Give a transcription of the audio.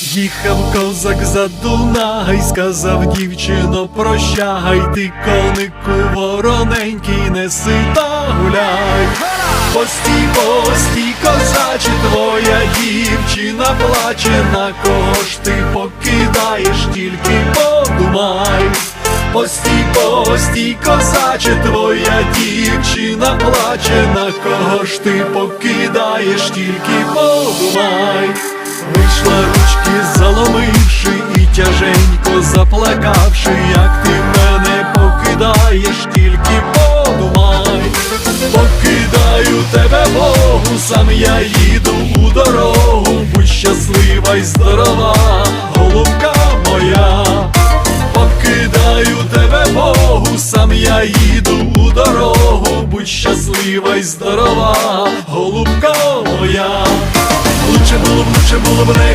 Їхав козак за Дунай, сказав дівчино, прощай, ти конику вороненький, неси та гуляй. Постій, постій, козаче, твоя дівчина плаче, на кого ж ти покидаєш, тільки подумай. Постій, постій, козаче, твоя дівчина плаче, на кого ж ти покидаєш, тільки подумай. Заплакавши, як ти мене покидаєш, тільки подумай. Покидаю тебе Богу, сам я їду у дорогу, будь щаслива й здорова, голубка моя. Покидаю тебе Богу, сам я їду у дорогу, будь щаслива й здорова, голубка моя. Лучше було б, лучше було б не